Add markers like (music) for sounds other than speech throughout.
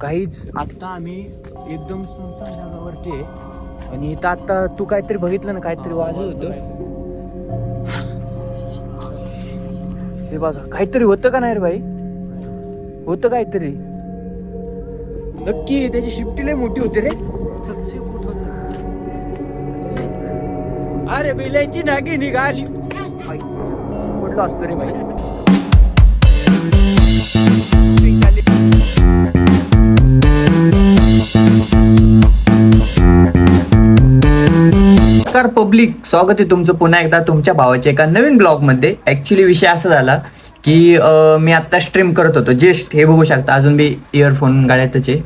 काहीच आत्ता आम्ही एकदम सुनसान जागावरती आहे. आणि इथं आता तू काहीतरी बघितलं ना काहीतरी वाजत होतं. हे बघा काहीतरी होतं का नाही रे भाई? होतं काहीतरी. नक्की त्याची शिफ्टी लय मोठी होती रे. अरे बिलांची नागी निघाली. पडलो असतो रे भाई? नमस्कार पब्लिक स्वागत आहे तुमचं पुन्हा एकदा तुमच्या भावाच्या एका नवीन ब्लॉगमध्ये ऍक्च्युली विषय असा झाला की मी आता स्ट्रीम करत होतो. जेस्ट हे बघू शकता अजून बी इयरफोन गाड्यातच आहे.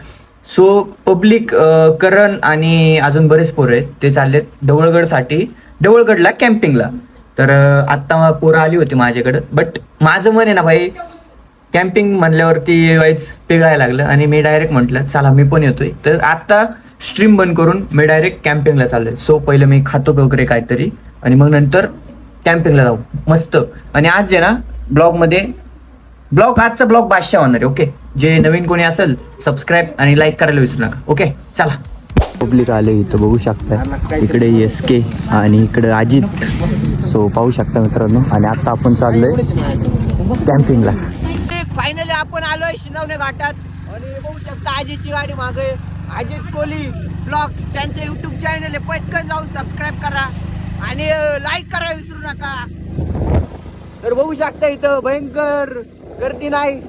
सो पब्लिक करण आणि अजून बरेच पोरं आहेत ते चाललेत ढवळगडसाठी. ढवळगडला कॅम्पिंगला तर आत्ता पोरं आली होती माझ्याकडं. बट माझं मन आहे ना भाई कॅम्पिंग म्हणल्यावरती वाईज पिघळायला लागलं आणि मी डायरेक्ट म्हटलं चला मी पण येतोय. तर आत्ता स्ट्रीम बंद करून मी डायरेक्ट कॅम्पिंगला चाललोय. सो पहिलं मी खातो वगैरे काहीतरी. आणि मग नंतर कॅम्पिंगला जाऊ. मस्त. आणि आज आहे ना ब्लॉगमध्ये ब्लॉग आजचा ब्लॉग बादशाह होणार आहे ओके जे नवीन कोणी असेल सबस्क्राईब आणि लाईक करायला विसरू नका ओके चला. पब्लिक आले इथं बघू शकता इकडे एस के आणि इकडे अजित. सो पाहू शकता मित्रांनो. आणि आता आपण चाललोय कॅम्पिंगला फायनली आपण आलोय शिनवणे घाटात. आणि बघू शकता अजितची गाडी मागे. अजित कोहली ब्लॉग्स त्यांचे युट्यूब चॅनल आहे. पटकन जाऊन सबस्क्राईब करा आणि लाईक करा विसरू नका. तर बघू शकता इथं भयंकर गर्दी नाही.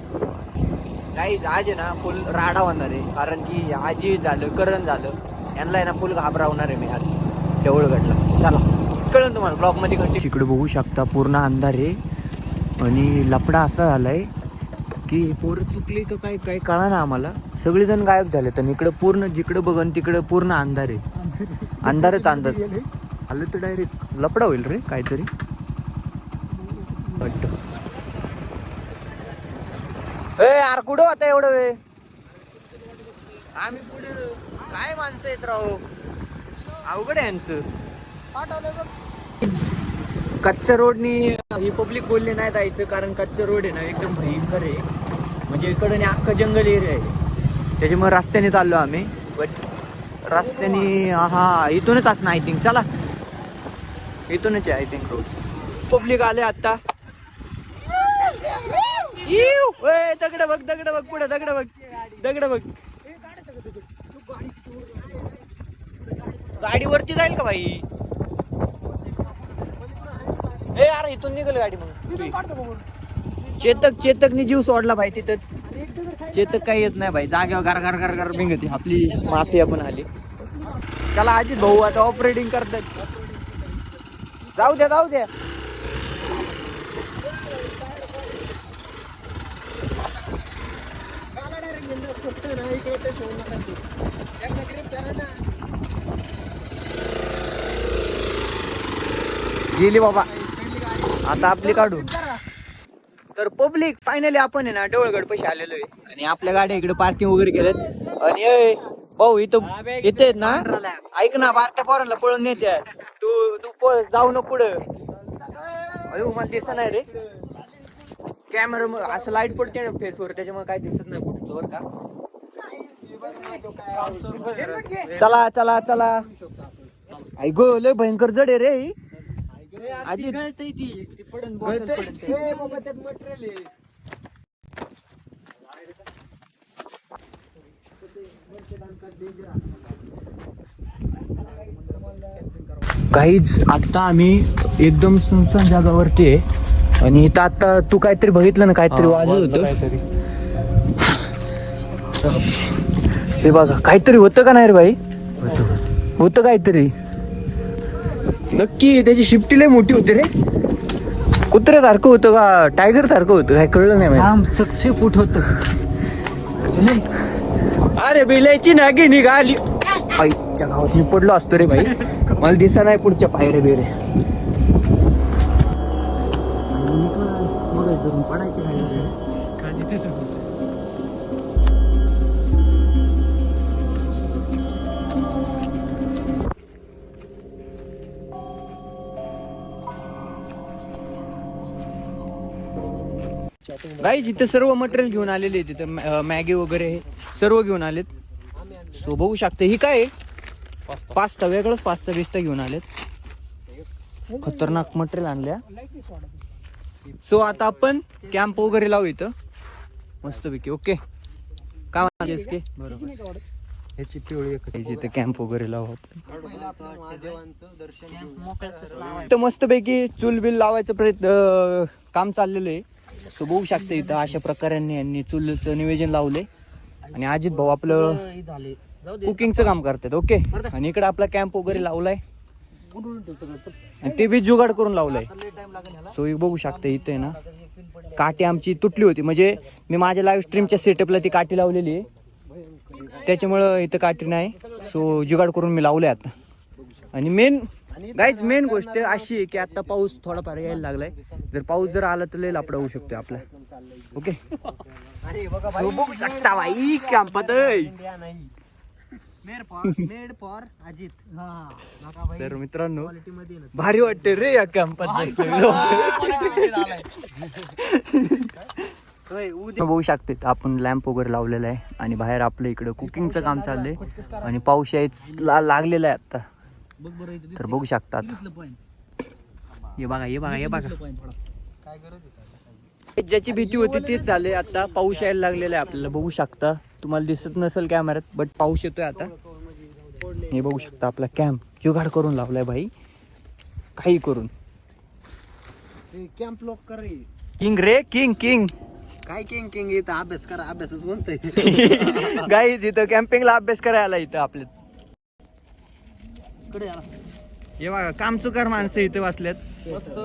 नाही आज आहे ना फुल राडा होणार आहे. कारण की आजी झालं करण झालं. यांना ना फुल घाबरावणार आहे मी आज. देवळगडला चला कळन तुम्हाला ब्लॉगमध्ये कंटिन्यू बघू शकता पूर्ण अंधार आहे. आणि लपडा असा झालाय की पोरं चुकली तर काय काय कळा ना आम्हाला. सगळेजण गायब झाले तर इकडे पूर्ण जिकडे बघन तिकडे पूर्ण अंधार आहे. अंधारच अंधार. आलं तर डायरेक्ट लपडा होईल रे काहीतरी. ए यार कुठं होता एवढं वेळ? आम्ही पुढे काय माणसं येत राहू अवघड आहे यांचं. कच्च्या रोडनी ही पब्लिक बोलली नाही जायचं कारण कच्चा रोड आहे ना एकदम भयंकर आहे. म्हणजे इकडे अख्खं जंगल एरिया आहे. त्याच्यामुळे रस्त्याने चाललो आम्ही. बट रस्त्याने हा इथूनच असणं आय थिंक चला. इथूनच आहे आय थिंक रोड पब्लिक आले आता दगड बघ दगड बघ पुढे दगड बघ. दगड बघ. गाडीवरती जाईल का भाई ए यार इथून निघल गाडी मग. चेतक चेतकनी जीव सोडला भाई तिथंच. चेतक काही येत नाही भाई. जागेवर गार गार गार गार भिंगती. आपली माफिया पण आली. त्याला अजित भाऊ आता ऑपरेटिंग करतात. जाऊ द्या जाऊ द्या गेली बाबा. आता आपली काढू. तर पब्लिक फायनली आपण आहे ना डोळगड पैसे आलेलो आहे. आणि आपल्या गाड्या इकडे पार्किंग वगैरे केल्यात. आणि ए, भाऊ इथं येते ना ऐक ना बारक्या पोरांना पळून नेते तू तू पळ जाऊ नको पुढं. अयो मला दिसत नाही रे. कॅमेरा असं लाइट पडते ना फेसवर त्याच्यामुळे काय दिसत नाही पुढचं बरं का? चला चला चला. ऐक लय भयंकर जड आहे रे ही. आजी गळतंय ती पडन काहीच आता आम्ही एकदम सुनसान जागावरती आहे. आणि इथं आता तू काहीतरी बघितलं ना काहीतरी वाजत होतं. हे बघा काहीतरी होतं का नाही रे भाई होतं काहीतरी. नक्की त्याची शिफ्टी लय मोठी होती रे. कुत्र्यासारखं होतं का टायगर सारखं होतं काय कळलं नाही. चकशे फूट होत. अरे बिलायची नागी निघाली. आईच्या गावात मी पडलो असतो रे भाई मला दिसा नाही पुढच्या पायरे बिरे गाई जिथे सर्व मटेरियल घेऊन आलेले तिथे मॅगी वगैरे सर्व घेऊन आलेत. सो बघू शकता ही काय आहे? पास्ता वेगळंच पास्ता बिस्ता घेऊन आलेत. खतरनाक मटेरियल आणल्या. सो आता आपण कॅम्प वगैरे लावू इथं. मस्तपैकी ओके? काय बरोबर ह्याची पिवळी कॅम्प वगैरे लावू आपण. पहिला आपण महादेवांचं दर्शन घेऊ इथं मस्तपैकी चूल बिल लावायचं प्रयत्न काम चाललेलं आहे. सो बघू शकते इथं अशा प्रकारे यांनी चुलीचं नियोजन लावले. आणि अजित भाऊ आपलं कुकिंगचं काम करतात ओके? आणि इकडे आपला कॅम्प वगैरे लावलाय. आणि ते बी जुगाड करून लावलंय. सो बघू शकते इथे आहे ना. काठी आमची तुटली होती. म्हणजे मी माझ्या लाईव्ह स्ट्रीमच्या सेटअपला ती काठी लावलेली आहे. त्याच्यामुळं इथं काठी नाही. सो जुगाड करून मी लावलंय आता. आणि मेन गाईच मेन गोष्ट अशी आहे की आता पाऊस थोडाफार यायला लागलाय. जर पाऊस जर आला तर लय लापडा होऊ शकतो आपला. ओके So, बघू शकता बाई कॅम्पात मेड फॉर अजित. तर मित्रांनो भारी वाटते रे या कॅम्पात (laughs) बघू शकते आपण लॅम्प वगैरे लावलेला आहे आणि बाहेर आपलं इकडं कुकिंगचं काम चाललंय आणि पाऊस यायला लागलेला आहे आता. तर बघू शकतात. हे बघा हे बघा हे बघा. काय करत ज्याची भीती होती तेच झाले आता पाऊस यायला लागलेला आहे आपल्याला. बघू शकता. तुम्हाला दिसत नसेल कॅमेऱ्यात बट पाऊस येतोय आता. हे बघू शकता आपला कॅम्प जुगाड करून लावलाय भाई. काही करून. कॅम्प लॉक कर रे. किंग रे किंग किंग काय किंग किंग इथं अभ्यास करा अभ्यासच म्हणतोय. गाईज (laughs) इथं कॅम्पिंगला अभ्यास करायला इथं आपल्या हे बघा कामचुकार माणसं इथे बसल्यात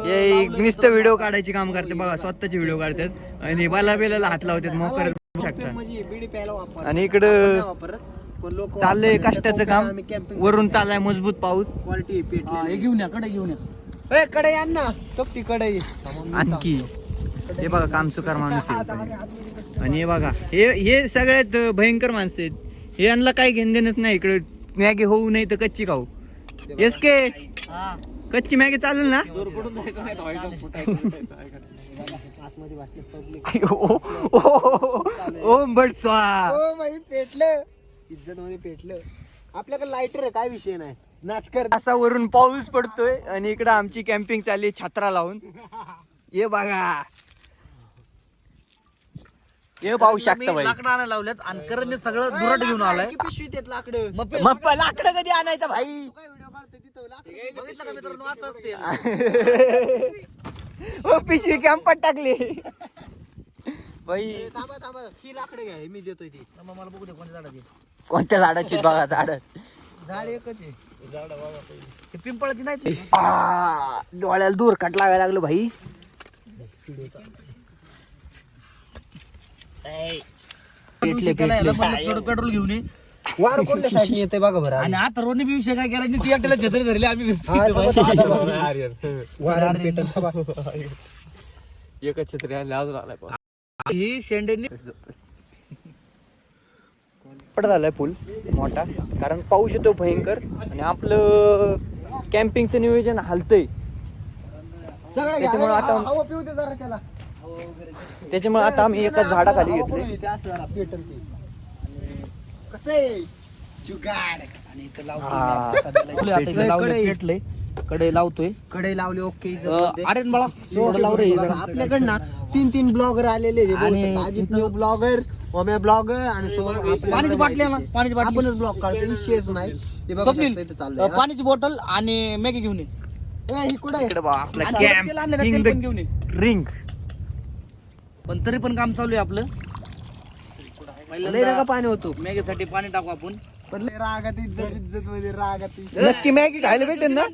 हे नुसतं व्हिडिओ काढायचे काम करते बघा स्वतःचे व्हिडिओ काढतात. आणि बाला बेलाला हात लावतात मोकर बघू शकता म्हणजे बिडी प्यायला वापर आणि इकडं वापरत पण लोक चाललंय कष्टाचं काम. वरून चाललाय मजबूत पाऊस. क्वालिटी घेऊन या कडे घेऊन या. ए कडे आण ना. तो आणखी. हे बघा कामचुकार माणूस आहे. आणि हे बघा हे हे सगळ्यात भयंकर माणसं आहेत. हे यांना काही घेण देणंच नाही इकडे मॅगी होऊ नाही तर कच्ची खाऊ. येस के कच्ची मॅगी चालेल ना? आतमध्ये बसले public O, O, O but पेटलं. इज्जत मध्ये पेटलं. आपल्याकडे लायटर आहे काय विषय नाही. नाटकर असा वरून पाऊस पडतोय आणि इकडं आमची कॅम्पिंग चालली छत्रा लावून. ये बघा. ये पाहू शकता बाई. लाकडं आणायला लावल्यात आणि सगळं दुरट घेऊन आलाय. पिशवीत येत लाकडं? मग पे- मग लाकडं कधी आणायचं भाई? काय व्हिडिओ काढतोय तिथं? लाकडं बघितलं का मित्रांनो असं असते ओ पिशवी कॅम्पात टाकली बाई. ए, थांबा थांबा. ही लाकडं घ्या हे मी देतोय ती. मग मला बघू दे कोणत्या झाडाची कोणत्या झाडाची बघा झाड. झाड एकच आहे. हे पिंपळाची नाही ती. आ, डोळ्याला दूर कट लागायला लागलं भाई पेटले, त्याला याला पेटले. म्हणलं थोडं पेट्रोल घेऊन ये. वार कोणत्या साईडने येते बघा बरं आणि आता रोनी बी विषय काय केला नी ती एकट्याला छत्री धरली आम्ही हा. वार. एकच छत्री आणली अजून आलाय ही पड झालाय पूल मोठा. कारण पाऊस येतो भयंकर आणि आपलं कॅम्पिंगचं नियोजन हालतंय. त्याच्यामुळे आता- हवा- पिऊ दे जरा त्याला. त्याच्यामुळे आता आम्ही एका झाडाखाली घेतले. कसं आहे? जुगाड. आणि इथं हा. आता. इथं इथं लावलंय, पेटलंयकडे लावतोय. कडे लावले ओके अरे बाळा थोडं लाव रे जरा. आपल्याकडे ना तीन तीन ब्लॉगर आलेले Ajit new blogger Omya blogger आणि पाण्याची बाटली पाण्याची बाटली. आपणच ब्लॉग काढतो. विषयच नाही. हे बघा पाण्याची बॉटल आणि मॅगी घेऊन ये. हा. ही? इकडे बघा आपला आणि तेल आणलं ना, तेल पण कॅम्प घेऊन ये. रिंग पण तरी पण काम चालू आहे आपलं. लय नका पहिल्यांदा पाणी होतो. मॅगीसाठी पाणी टाकू आपण. पण लय रागात इज्जत इज्जत मध्ये रागात इज्जत. नक्की मॅगी खायला भेटेल ना.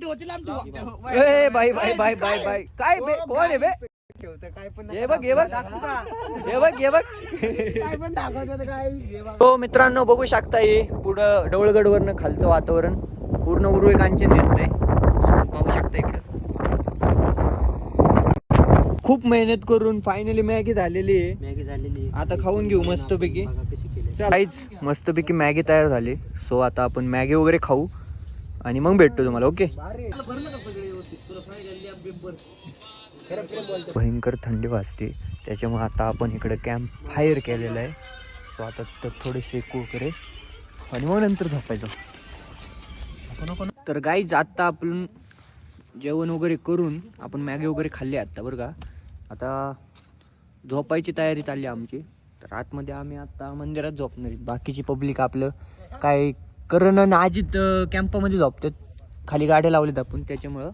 ए bye bye bye bye bye काय बे कोण आहे बे? ठेवतं काय पण हे बघ हे बघ. हे बघ हे बघ. काय पण दाखवतात काय हे बघ. हो मित्रांनो बघू शकता हे पुढं डवळगडवरनं खालचं वातावरण पूर्ण उर्वे कांचन दिसतंय पाहू शकता इकडं खूप मेहनत करून फायनली मॅगी झालेली आहे. मॅगी झालेली आता खाऊन घेऊ मस्तपैकी. बघा कशी केली काहीच मस्तपैकी मॅगी तयार झाली. सो आता आपण मॅगी वगैरे खाऊ आणि मग भेटतो तुम्हाला ओके भयंकर थंडी वाजते. त्याच्यामुळे आता आपण इकडे कॅम्प फायर केलेला आहे. सो आता तर थोडे शेकू वगैरे आणि मग नंतर झोपायचं. तर गाईज आत्ता आपण जेवण वगैरे करून आपण मॅगी वगैरे खाल्ली आत्ता बरं का? आता झोपायची तयारी चालली आमची. तर आतमध्ये आम्ही आता मंदिरात झोपणार बाकीची पब्लिक आपलं काय करण आणि आजीत कॅम्पामध्ये झोपतात. खाली गाड्या लावल्यात आपण त्याच्यामुळं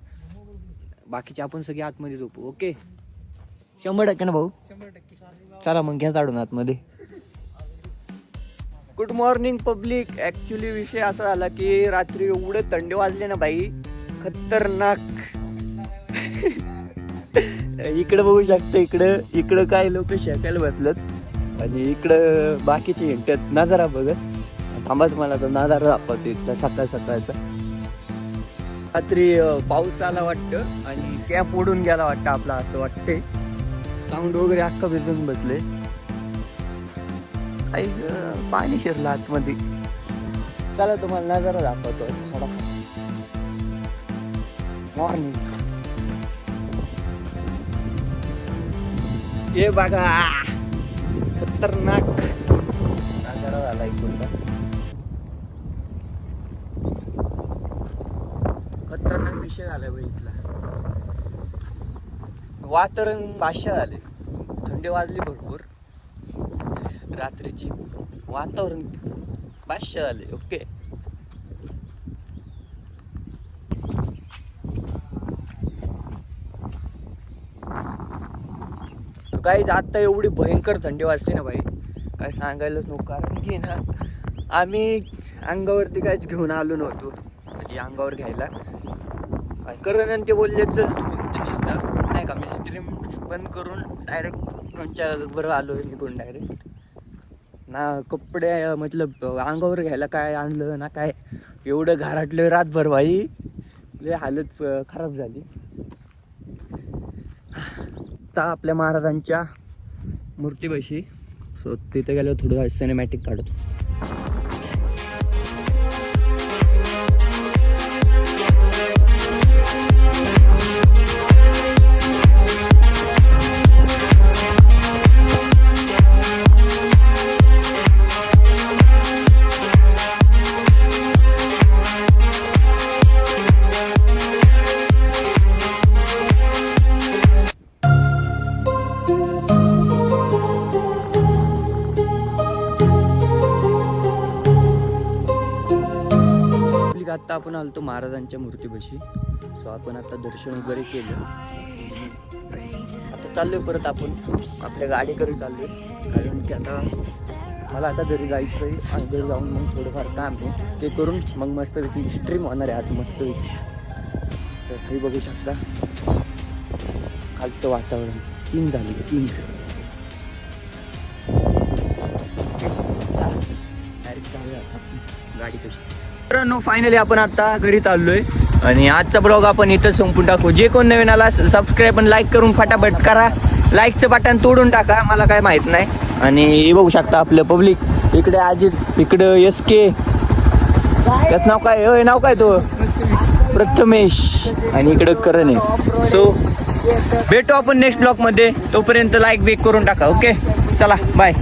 बाकीचे आपण सगळे आतमध्ये झोपू ओके? शंभर टक्के ना भाऊ? चला मग घ्या काढून आतमध्ये. गुड मॉर्निंग पब्लिक ऍक्च्युली विषय असा झाला की रात्री एवढे थंडे वाजले ना बाई खतरनाक. (laughs) (laughs) इकडं बघू शकता इकडं इकडं काय लोक शेकायला बसलत आणि इकडं बाकीचे हिंटत नजारा बघत. थांबाच मला तर नजारा दाखवतो इथला सकाळ सकाळचा. रात्री पाऊस आला वाटतं आणि कॅप ओढून गेला वाटतं आपला असं वाटतंय. साऊंड वगैरे अख्खा भिजून बसले आई पाणी शिरलं आतमध्ये. चला तुम्हाला नजारा दाखवतो. थोडा मॉर्निंग हे बघा. खतरनाक. नजारा झाला इकडून खतरनाक विषय झाला बाई इथला. वातावरण भाष्य झाले. थंडी वाजली भरपूर. रात्रीची वातावरण भाष्य झाले ओके? काही आत्ता एवढी भयंकर थंडी वाजते ना भाई काय सांगायलाच नको कारण की ना आम्ही अंगावरती काहीच घेऊन आलो नव्हतो. म्हणजे अंगावर घ्यायला. करण ते बोलले चल तू फक्त दिसतं नाही का मी स्ट्रीम बंद करून डायरेक्ट त्यांच्या बरोबर आलो निघून डायरेक्ट ना कपडे मतलब अंगावर घ्यायला काय आणलं ना काय एवढं घराटलं रातभर भाई लय हालत खराब झाली. आत्ता आपल्या महाराजांच्या मूर्तीपाशी. सो तिथे गेल्यावर थोडं सिनेमॅटिक काढतो. आपण आलतो महाराजांच्या मूर्तीपाशी. सो आपण आता दर्शन वगैरे केलं. आता चाललोय परत आपण. आपल्या गाडीकडे चाललोय. कारण की आता मला आता घरी जायचं आहे आणि घरी जाऊन मग थोडंफार काम आहे. ते करून मग मस्तपैकी स्ट्रीम होणार आहे आज मस्तपैकी तर हे बघू शकता. खालचं वातावरण. तीन झाली तीन. डायरेक्ट जाऊया आता. गाडी कशी? मित्रांनो फायनली आपण आता घरी चाललोय. आणि आजचा ब्लॉग आपण इथं संपून टाकू. जे कोण नवीन आला सबस्क्राईब आणि लाईक करून फटाफट करा. लाईकचं बटन तोडून टाका मला काय माहीत नाही. आणि हे बघू शकता आपलं पब्लिक इकडे अजित इकडं एस के त्याच नाव काय? होय नाव काय तो? प्रथमेश. आणि इकडं करण आहे. सो भेटू आपण नेक्स्ट ब्लॉगमध्ये. तोपर्यंत लाईक बेक करून टाका ओके चला बाय